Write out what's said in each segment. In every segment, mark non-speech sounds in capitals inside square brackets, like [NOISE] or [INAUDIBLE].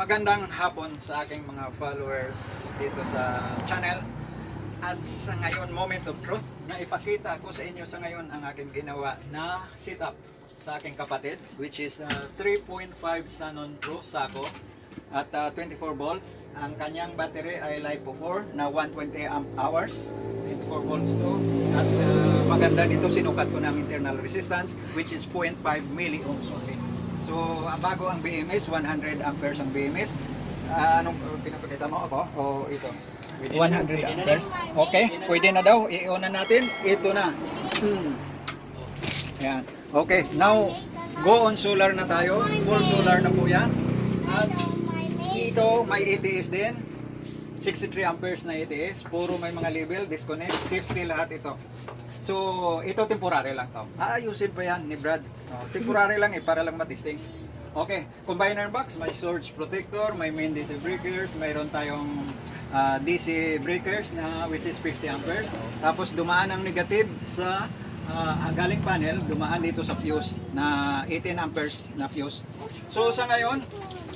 Magandang hapon sa aking mga followers dito sa channel. At sa ngayon, moment of truth, na ipakita ko sa inyo sa ngayon ang aking ginawa na setup sa aking kapatid, which is uh, 3.5 Sanon Pro Sako at uh, 24 volts. Ang kanyang battery ay LiPo 4 na 120 amp hours. 24 volts to. At uh, maganda dito, sinukat ko ng internal resistance, which is 0.5 milliohms only. So, ang bago ang BMS, 100 amperes ang BMS. Ah, anong uh, pinapakita mo ako? O ito? 100 amperes. Okay, pwede na daw. I-on na natin. Ito na. Hmm. Yan. Okay, now, go on solar na tayo. Full solar na po yan. At ito, may ATS din. 63 amperes na ATS. Puro may mga label, disconnect, safety lahat ito. So, ito temporary lang to. Aayusin pa yan ni Brad. Oh, temporary lang eh, para lang matisting. Okay, combiner box, may surge protector, may main DC breakers, mayroon tayong ah, DC breakers na which is 50 amperes. Tapos dumaan ang negative sa ah, galing panel, dumaan dito sa fuse na 18 amperes na fuse. So sa ngayon,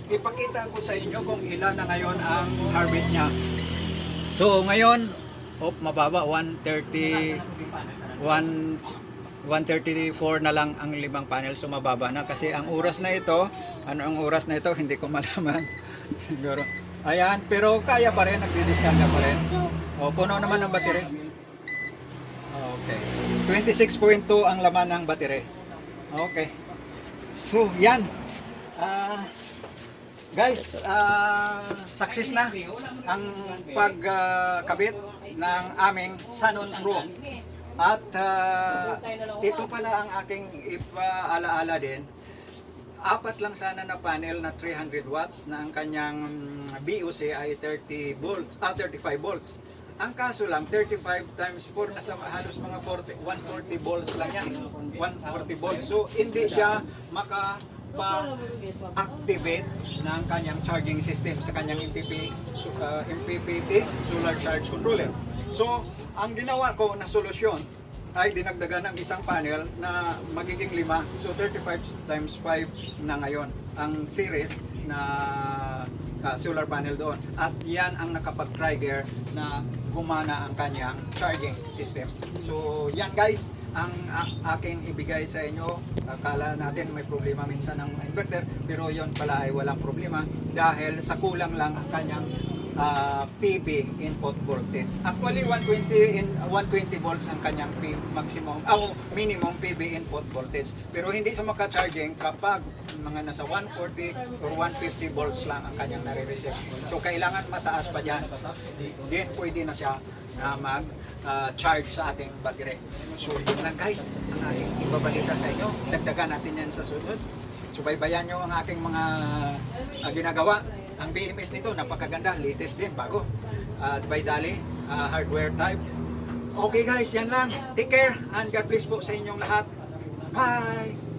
ipakita ko sa inyo kung ilan na ngayon ang harvest niya. So ngayon, oh, mababa 130 1 134 na lang ang limang panel. So mababa na. Kasi ang oras na ito ano ang oras na ito? [LAUGHS] Hindi ko malaman. Siguro. Ayan pero kaya pa rin. Nagdidiskarga pa rin. O puno naman ang battery. Okay. 26.2 ang laman ng battery. Okay. So yan Guys, ah, success na ang pagkabit ng aming Sanon Pro. At ah, ito pala ang aking ipaalaala din. Apat lang sana na panel na 300 watts na ang kanyang BOC ay 30 volts, ah, 35 volts. Ang kaso lang, 35 times 4 na sa halos mga 40, 140 volts lang yan. 140 volts. So, hindi siya maka activate ng kanyang charging system sa kanyang MPP, uh, MPPT solar charge controller. So, ang ginawa ko na solusyon ay dinagdagan ng isang panel na magiging lima. So, 35 times 5 na ngayon ang series na uh, solar panel doon. At yan ang nakapag-trigger na gumana ang kanyang charging system. So, yan guys, ang a- aking ibigay sa inyo. Akala natin may problema minsan ng inverter, pero yon pala ay walang problema dahil sa kulang lang ang kanyang ah, PV input voltage. Actually 120 in 120 volts ang kanyang P maximum oh, minimum PV input voltage. Pero hindi siya maka-charging kapag mga nasa 140 or 150 volts lang ang kanyang nare-receive. So kailangan mataas pa diyan. Then pwede na siya na mag ah, charge sa ating battery. So yun lang guys, ang aking ibabalita sa inyo. Dagdagan natin yan sa sunod. Subaybayan nyo ang aking mga ah, ginagawa. Ang BMS nito, napakaganda, latest din, bago. At by Dali, ah, hardware type. Okay guys, yan lang. Take care and God bless po sa inyong lahat. Bye!